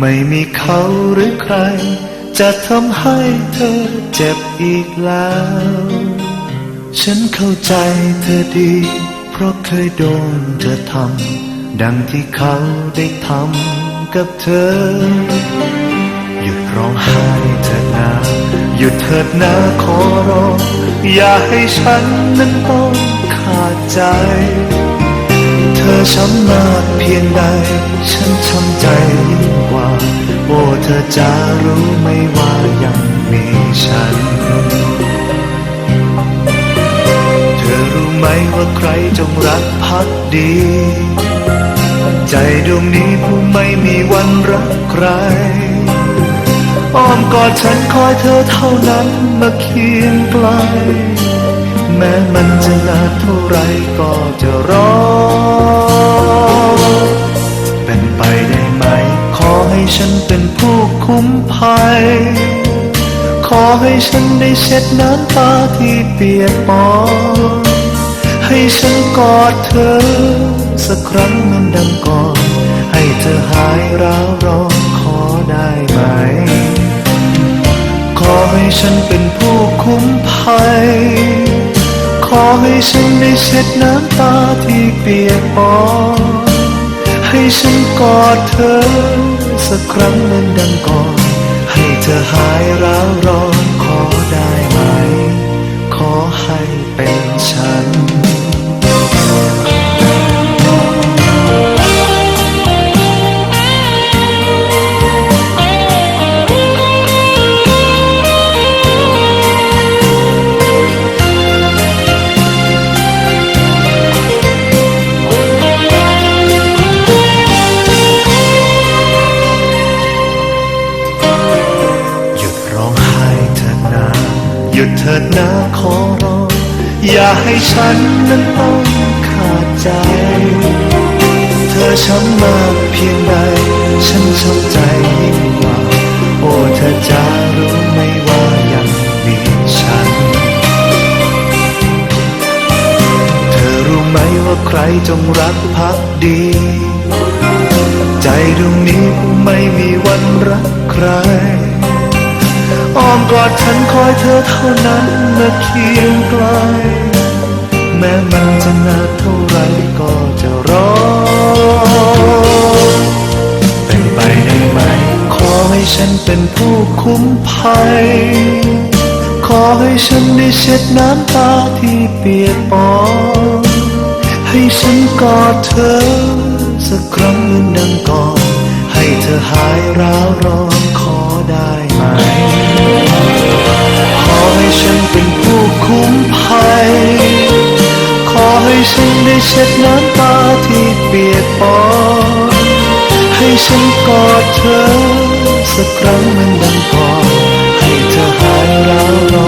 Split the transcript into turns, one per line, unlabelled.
ไม่มีเขาหรือใคร จะทำให้เธอเจ็บอีกแล้ว ฉันเข้าใจเธอดี เพราะเคยโดนเธอทำดังที่เขาได้ทำกับเธอ หยุดร้องไห้เถิดนาหยุดเถิดนาขอร้อง อย่าให้ฉันนั้นต้องขาดใจ อช้ำมากเพียงใด ฉันช้ำใจยิ่งกว่า โอ้เธอจะรู้ไหมว่ายังมีฉัน เธอรู้ไหมว่าใครจงรักพักดี ใจดวงนี้ผู้ไม่มีวันรักใคร อ้อมกอดฉันคอยเธอเท่านั้นมาเคียงไกล แม้มันจะนานเท่าไรก็จะรอ เป็นไปได้ไหม ขอให้ฉันเป็นผู้คุ้มภัย ขอให้ฉันได้เช็ดน้ำตาที่เปียกปอนให้ฉันกอดเธอ สักครั้งมันดังก่อน ให้เธอหายร้าวร้อน ให้ฉันเป็นผู้คุ้มภัย ขอให้ฉันได้เช็ดน้ำตาที่เปียกปอนให้ฉันกอดเธอ สักครั้งเหมือนดังก่อน ให้เธอหายร้าวร้อน ดเถิดนาขอร้อง อย่าให้ฉันนั้นต้องขาดใจ เธอช้ำมากเพียงใด ฉันช้ำใจยิ่งกว่า โอ้เธอจะรู้ไหมว่ายังมีฉัน เธอรู้ไหมว่าใครจงรักพักดี ใจดวงนี้ไม่มีวันรักใคร อ้อมกอดฉันคอยเธอเท่านั้นเมาเคียงไกล แม้มันจะนานเท่าไรก็จะรอเป็นไปได้ไหม ขอให้ฉันเป็นผู้คุ้มภัย ขอให้ฉันได้เช็ดน้ำตาที่เปียกปอนให้ฉันกอดเธอ สักครั้งเหมือนดังก่อนให้เธอหายร้าวร้อนขอได้ไหม ฉันกอดเธอ สักครั้งมันดังพอให้เธอหายร้าวรอน